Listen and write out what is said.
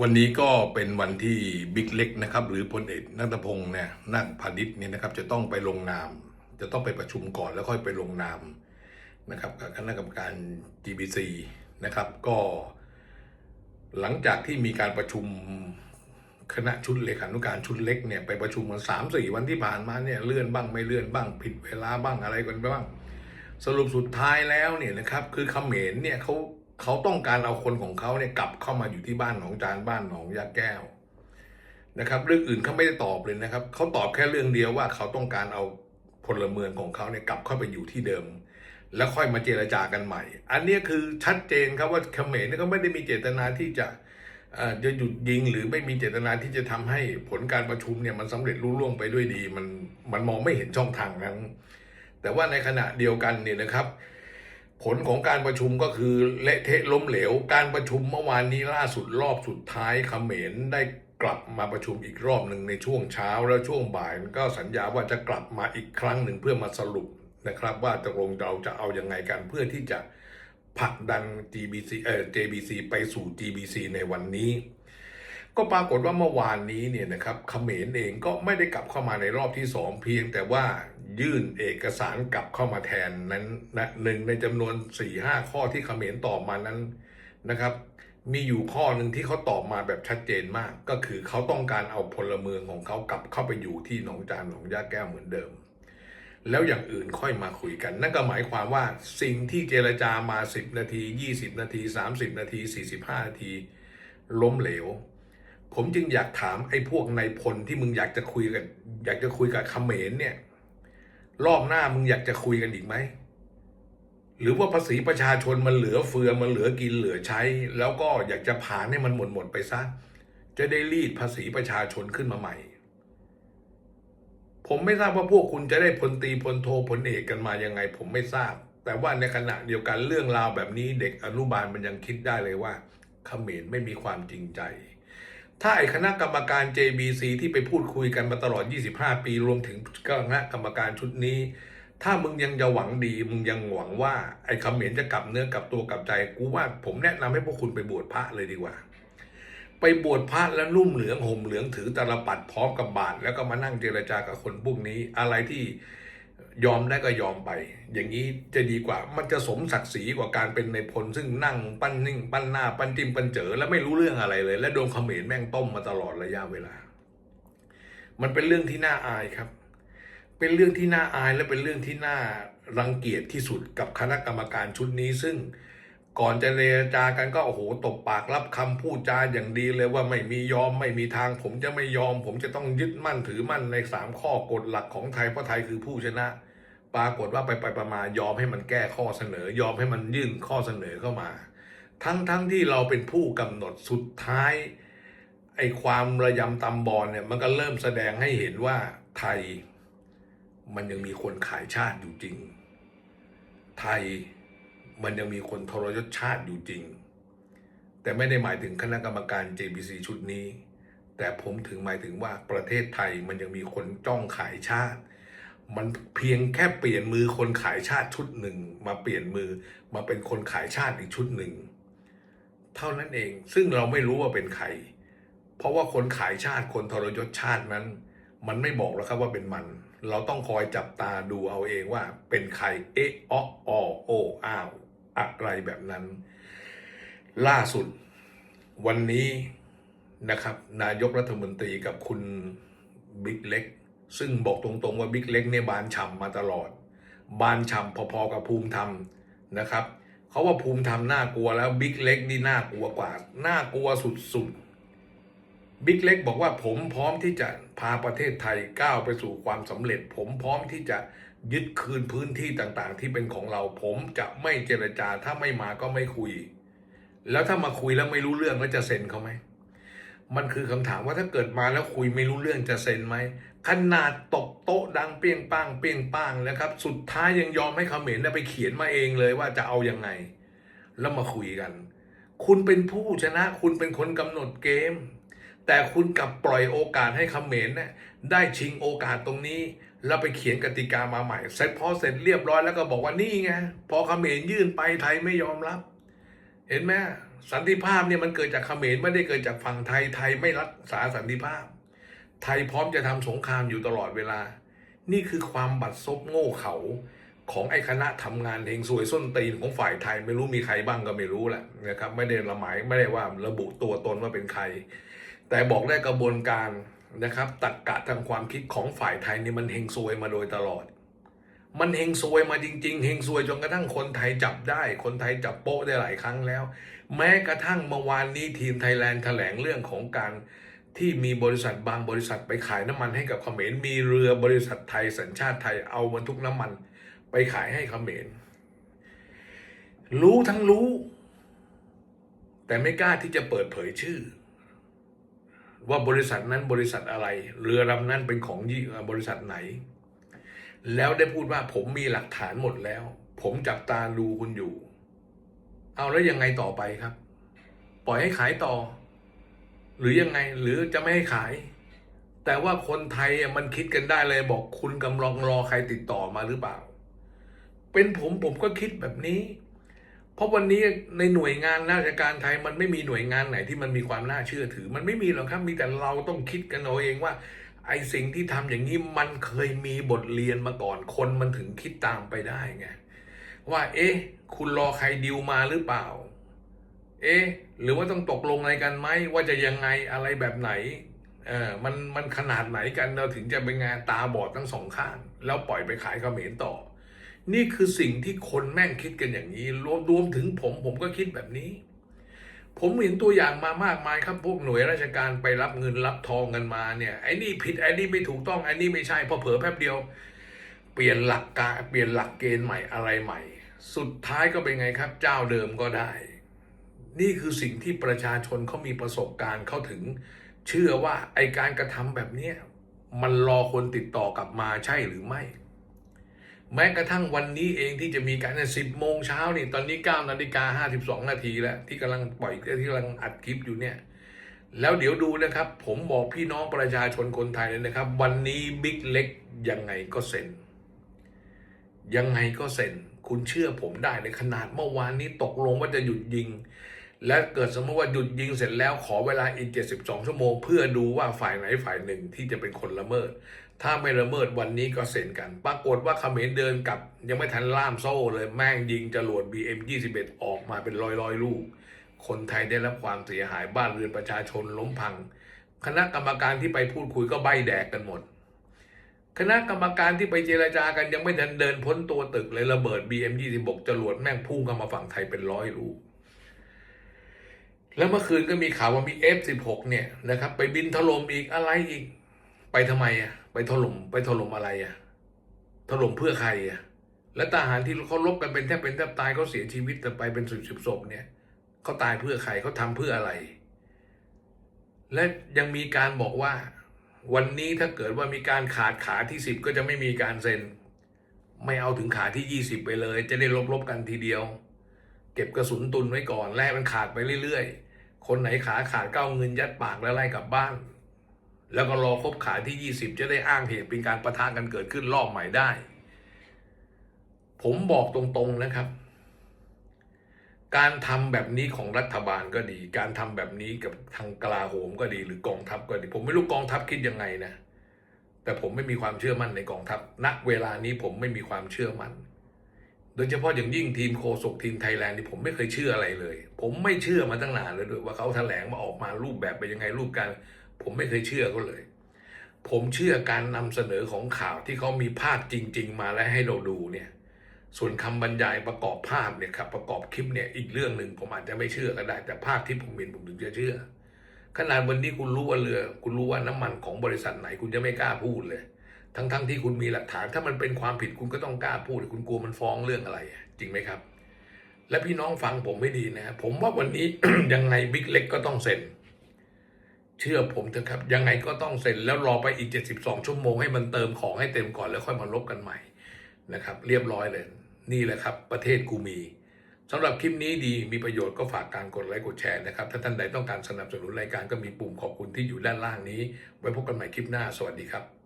วันนี้ก็เป็นวันที่บิ๊กเล็กนะครับ หรือพลเอกนัทพงศ์เนี่ยนักพาณิชย์เนี่ยนะครับ จะต้องไปลงนาม จะต้องไปประชุมก่อนแล้วค่อยไปลงนามนะครับกับคณะกรรมการ GBC นะครับ ก็หลังจากที่มีการประชุมคณะชุดเลขานุการชุดเล็กเนี่ยไปประชุมกันสามสี่วันที่ผ่านมาเนี่ยเลื่อนบ้างไม่เลื่อนบ้างผิดเวลาบ้างอะไรกันบ้าง สรุปสุดท้ายแล้วเนี่ยนะครับ คือเขมรเนี่ยเขา เขาต้องการเอาคนของเขาเนี่ยกลับเข้ามาอยู่ที่บ้านหนองจานบ้านหนองยาแก้วนะครับ เรื่องอื่นเขาไม่ได้ตอบเลยนะครับเขาตอบแค่เรื่องเดียวว่าเขาต้องการเอาพลเมืองของเขาเนี่ยกลับเข้าไปอยู่ที่เดิม แล้วค่อยมาเจรจากันใหม่ อันนี้คือชัดเจนครับว่าเขมรเนี่ยเขาไม่ได้มีเจตนาที่จะจะหยุดยิงหรือไม่มีเจตนาที่จะทำให้ผลการประชุมเนี่ยมันสำเร็จรุ่ล่วงไปด้วยดี มันมันมองไม่เห็นช่องทางนั้น แต่ว่าในขณะเดียวกันเนี่ยนะครับ ผลของการประชุมก็คือเละเทะล้มเหลว การประชุมเมื่อวานนี้ล่าสุดรอบสุดท้ายเขมรได้กลับมาประชุมอีกรอบหนึ่งในช่วงเช้าแล้วช่วงบ่ายก็สัญญาว่าจะกลับมาอีกครั้งหนึ่งเพื่อมาสรุปนะครับว่าตกลงเราจะเอายังไงกันเพื่อที่จะผลักดัน GBC เอ่อ JBC ไปสู่ GBC ในวันนี้ ก็ปรากฏว่าเมื่อวานนี้เนี่ยนะครับเขมรเองก็ไม่ได้กลับเข้ามาในรอบที่สองเพียงแต่ว่ายื่นเอกสารกลับเข้ามาแทนนั้นนะหนึ่งในจำนวน4ี่ห้าข้อที่เขมรตอบมานั้นนะครับ มีอยู่ข้อหนึ่งที่เขาตอบมาแบบชัดเจนมาก ก็คือเขาต้องการเอาพลเมืองของเขากลับเข้าไปอยู่ที่หนองจานหนองยาแก้วเหมือนเดิม แล้วอย่างอื่นค่อยมาคุยกัน นั่นก็หมายความว่าสิ่งที่เจรจามา 10 นาที 20 นาที 30 นาที 45 นาที ล้มเหลว ผมจึงอยากถามไอ้พวกนายพลที่มึงอยากจะคุยกัน อยากจะคุยกับเขมรเนี่ย รอบหน้ามึงอยากจะคุยกันอีกไหมหรือว่าภาษีประชาชนมันเหลือเฟือมันเหลือกินเหลือใช้ แล้วก็อยากจะผ่านให้มันหมดหมดไปซะ จะได้รีดภาษีประชาชนขึ้นมาใหม่ ผมไม่ทราบว่าพวกคุณจะได้พลตีพลโทพลเอกกันมายังไง ผมไม่ทราบ แต่ว่าในขณะเดียวกันเรื่องราวแบบนี้เด็กอนุบาลมันยังคิดได้เลยว่าเขมรไม่มีความจริงใจ ถ้าไอ้คณะกรรมการ JBC ที่ไปพูดคุยกันมาตลอด 25 ปีรวมถึงคณะกรรมการชุดนี้ ถ้ามึงยังจะหวังดี มึงยังหวังว่าไอ้คำเขมรจะกลับเนื้อกลับตัวกลับใจ กูว่าผมแนะนำให้พวกคุณไปบวชพระเลยดีกว่า ไปบวชพระแล้วนุ่มเหลืองห่มเหลืองถือตาลปัดพร้อมกับบาทแล้วก็มานั่งเจรจากับคนพวกนี้อะไรที่ ยอมได้ก็ยอมไป อย่างนี้จะดีกว่ามันจะสมศักดิ์ศรีกว่าการเป็นในพลซึ่งนั่งปั้นนิ่ง ปั้นหน้า ปั้นจิ้มปั้นเจอแล้วไม่รู้เรื่องอะไรเลย และโดนเขมรแม่งต้มมาตลอดระยะเวลา มันเป็นเรื่องที่น่าอายครับ เป็นเรื่องที่น่าอายและเป็นเรื่องที่น่ารังเกียจที่สุดกับคณะกรรมการชุดนี้ซึ่ง ก่อนจะเจรจากันก็โอ้โหตบปากรับคำพูดจาอย่างดีเลยว่าไม่มียอมไม่มีทาง ผมจะไม่ยอม ผมจะต้องยึดมั่นถือมั่นในสามข้อกฎหลักของไทยเพราะไทยคือผู้ชนะ ปรากฏว่าไปไปประมาณยอมให้มันแก้ข้อเสนอ ยอมให้มันยื่นข้อเสนอเข้ามา ทั้งทั้งที่เราเป็นผู้กำหนดสุดท้ายไอ้ความระยำตำบอลเนี่ยมันก็เริ่มแสดงให้เห็นว่าไทย มันยังมีคนขายชาติอยู่จริง ไทย มันยังมีคนทรยศชาติอยู่จริง แต่ไม่ได้หมายถึงคณะกรรมการ JBC ชุดนี้ แต่ผมถึงหมายถึงว่าประเทศไทยมันยังมีคนจ้องขายชาติ มันเพียงแค่เปลี่ยนมือคนขายชาติชุดหนึ่ง มาเปลี่ยนมือมาเป็นคนขายชาติอีกชุดหนึ่ง เท่านั้นเองซึ่งเราไม่รู้ว่าเป็นใคร เพราะว่าคนขายชาติคนทรยศชาตินั้น มันไม่บอกแล้วครับว่าเป็นมันเราต้องคอยจับตาดูเอาเองว่าเป็นใครเอ๊ะอ้อออโออ้าว อะไรแบบนั้น ล่าสุดวันนี้นะครับ นายกรัฐมนตรีกับคุณบิ๊กเล็ก ซึ่งบอกตรงๆว่าบิ๊กเล็กเนี่ยบานฉ่ำมาตลอด บานฉ่ำพอๆกับภูมิธรรมนะครับเขาว่าภูมิธรรมน่ากลัวแล้วบิ๊กเล็กนี่น่ากลัวกว่าน่ากลัวสุดๆบิ๊กเล็กบอกว่าผมพร้อมที่จะพาประเทศไทยก้าวไปสู่ความสำเร็จ ผมพร้อมที่จะ ยึดคืนพื้นที่ต่างๆ ที่เป็นของเราผมจะไม่เจรจาถ้าไม่มาก็ไม่คุย แล้วถ้ามาคุยแล้วไม่รู้เรื่องแล้วจะเซ็นเขาไหมมันคือคำถามว่าถ้าเกิดมาแล้วคุยไม่รู้เรื่องจะเซ็นไหมขนาดตบโต๊ะดังเปี้ยงป้างเปี้ยงป้างนะครับ สุดท้ายยังยอมให้เขมรไปเขียนมาเองเลยว่าจะเอายังไง แล้วมาคุยกัน คุณเป็นผู้ชนะคุณเป็นคนกำหนดเกม แต่คุณกลับปล่อยโอกาสให้เขมรเนี่ยได้ชิงโอกาสตรงนี้ แล้วไปเขียนกติกามาใหม่เสร็จพอเสร็จเรียบร้อยแล้วก็บอกว่านี่ไงพอเขมรยื่นไปไทยไม่ยอมรับ เห็นไหมสันติภาพเนี่ยมันเกิดจากเขมรไม่ได้เกิดจากฝั่งไทยไทยไม่รักษาสันติภาพ ไทยพร้อมจะทำสงครามอยู่ตลอดเวลา นี่คือความบัดซบโง่เขาของไอ้คณะทำงานเฮงซวยส้นตีนของฝ่ายไทยไม่รู้มีใครบ้างก็ไม่รู้แหละนะครับไม่ได้ละหมายไม่ได้ว่าระบุตัวตนว่าเป็นใคร แต่บอกได้กระบวนการ นะครับตักกะทางความคิดของฝ่ายไทยนี่มันเฮงซวยมาโดยตลอด มันเฮงซวยมาจริง ๆเฮงซวยจนกระทั่งคนไทยจับได้ คนไทยจับโป๊ะได้หลายครั้งแล้ว แม้กระทั่งเมื่อวานนี้ทีมไทยแลนด์แถลงเรื่องของการที่มีบริษัทบางบริษัทไปขายน้ำมันให้กับเขมรมีเรือบริษัทไทยสัญชาติไทยเอาบรรทุกน้ำมัน ไปขายให้เขมรรู้ทั้งรู้ แต่ไม่กล้าที่จะเปิดเผยชื่อ ว่าบริษัทนั้นบริษัทอะไร เรือลำนั้นเป็นของยี่บริษัทไหน แล้วได้พูดว่าผมมีหลักฐานหมดแล้ว ผมจับตาดูคุณอยู่ เอาแล้วยังไงต่อไปครับ ปล่อยให้ขายต่อ หรือยังไงหรือจะไม่ให้ขาย แต่ว่าคนไทยมันคิดกันได้เลยบอกคุณกำลังรอใครติดต่อมาหรือเปล่า เป็นผมผมก็คิดแบบนี้ เพราะวันนี้ในหน่วยงานราชการไทยมันไม่มีหน่วยงานไหนที่มันมีความน่าเชื่อถือ มันไม่มีหรอกครับมีแต่เราต้องคิดกันเอาเองว่า ไอ้สิ่งที่ทำอย่างนี้มันเคยมีบทเรียนมาก่อนคนมันถึงคิดตามไปได้ไงว่า เอ๊ะ คุณรอใครดิวมาหรือเปล่า เอ๊ะ หรือว่าต้องตกลงอะไรกันไหมว่าจะยังไงอะไรแบบไหนเออมันมันขนาดไหนกันเราถึงจะเป็นงานตาบอดทั้งสองข้าง แล้วปล่อยไปขายเขมรต่อ นี่คือสิ่งที่คนแม่งคิดกันอย่างนี้ รวมรวมถึงผมผมก็คิดแบบนี้ ผมเห็นตัวอย่างมามากมายครับ พวกหน่วยราชการไปรับเงินรับทองกันมาเนี่ยไอ้นี่ผิดไอ้นี่ไม่ถูกต้องไอ้นี่ไม่ใช่พอเผลอแป๊บเดียว เปลี่ยนหลักการเปลี่ยนหลักเกณฑ์ใหม่อะไรใหม่ สุดท้ายก็เป็นไงครับ เจ้าเดิมก็ได้ นี่คือสิ่งที่ประชาชนเขามีประสบการณ์เขาถึง เชื่อว่าไอการกระทำแบบเนี้ยมันรอคนติดต่อกลับมาใช่หรือไม่ แม้กระทั่งวันนี้เองที่จะมีการสิบโมงเช้านี่ตอนนี้เก้านาฬิกาห้าสิบสองนาทีแล้วที่กำลังปล่อยที่กำลังอัดคลิปอยู่เนี่ยแล้วเดี๋ยวดูนะครับ ผมบอกพี่น้องประชาชนคนไทยเลยนะครับ วันนี้บิ๊กเล็กยังไงก็เซ็น ยังไงก็เซ็น คุณเชื่อผมได้เลยขนาดเมื่อวานนี้ตกลงว่าจะหยุดยิง และเกิดสมมติว่าหยุดยิงเสร็จแล้วขอเวลาอีก 72 ชั่วโมง เพื่อดูว่าฝ่ายไหนฝ่ายหนึ่งที่จะเป็นคนละเมิด ถ้าไม่ละเมิดวันนี้ก็เซ็นกัน ปรากฏว่าเขมรเดินกับ ยังไม่ทันล่ามโซ่เลยแม่งยิงจรวด BM 21 ออกมาเป็นร้อยร้อยลูก คนไทยได้รับความเสียหายบ้านเรือนประชาชนล้มพัง คณะกรรมการที่ไปพูดคุยก็ใบแดกกันหมด คณะกรรมการที่ไปเจรจากันยังไม่ทันเดินพ้นตัวตึกเลยระเบิด BM 26 จรวดแม่งพุ่งเข้ามาฝั่งไทยเป็นร้อยลูกแล้วเมื่อคืนก็มีข่าวว่ามี F16 เนี่ยนะครับไปบินถล่มอีกอะไรอีก ไปทำไมอะ ไปถล่มไปถล่มอะไรอะ ถล่มเพื่อใครอะ และทหารที่เขาลบกันเป็นแทบเป็นแทบตายเขาเสียชีวิตแต่ไปเป็นสิบสิบศพเนี่ยเขาตายเพื่อใครเขาทำเพื่ออะไร และยังมีการบอกว่า วันนี้ถ้าเกิดว่ามีการขาดขาที่สิบก็จะไม่มีการเซ็น ไม่เอาถึงขาที่ยี่สิบไปเลย จะได้ลบๆกันทีเดียว เก็บกระสุนตุนไว้ก่อนแลกมันขาดไปเรื่อยๆคนไหนขาขาดก็เอาเงินยัดปากแล้วไล่กลับบ้าน แล้วก็รอครบขายที่ยี่สิบจะได้อ้างเหตุเป็นการประทะกันเกิดขึ้นรอบใหม่ได้ ผมบอกตรงๆนะครับ การทำแบบนี้ของรัฐบาลก็ดี การทำแบบนี้กับทางกลาโหมก็ดี หรือกองทัพก็ดี ผมไม่รู้กองทัพคิดยังไงนะ แต่ผมไม่มีความเชื่อมั่นในกองทัพณเวลานี้ผมไม่มีความเชื่อมั่นโดยเฉพาะอย่างยิ่งทีมโคศกทีมไทยแลนด์นี่ผมไม่เคยเชื่ออะไรเลย ผมไม่เชื่อมาตั้งนานเลยด้วยว่าเขาแถลงมาออกมารูปแบบเป็นยังไงรูปการ ผมไม่เคยเชื่อเขาเลย ผมเชื่อการนำเสนอของข่าวที่เขามีภาพจริง ๆ มาและให้เราดูเนี่ย ส่วนคำบรรยายประกอบภาพเนี่ยครับประกอบคลิปเนี่ยอีกเรื่องหนึ่งผมอาจจะไม่เชื่อก็ได้ แต่ภาพที่ผมเห็นผมถึงจะเชื่อ ขนาดวันนี้คุณรู้ว่าเรือ คุณรู้ว่าน้ำมันของบริษัทไหนคุณจะไม่กล้าพูดเลย ทั้งๆทที่คุณมีหลักฐาน ถ้ามันเป็นความผิดคุณก็ต้องกล้าพูดคุณกลัวมันฟ้องเรื่องอะไร จริงไหมครับและพี่น้องฟังผมไม่ดีนะ ผมว่าวันนี้ยังไงบิ๊กเล็กก็ต้องเซ็น เชื่อผมเถอะครับ ยังไงก็ต้องเซ็นแล้วรอไปอีก 72 ชั่วโมงให้มันเติมของให้เต็มก่อนแล้วค่อยมาลบกันใหม่นะครับ เรียบร้อยเลย นี่แหละครับ ประเทศกูมีสำหรับคลิปนี้ดีมีประโยชน์ก็ฝากการกดไลค์กดแชร์นะครับ ถ้าท่านใดต้องการสนับสนุนรายการก็มีปุ่มขอบคุณที่อยู่ด้านล่างนี้ ไว้พบกันใหม่คลิปหน้า สวัสดีครับ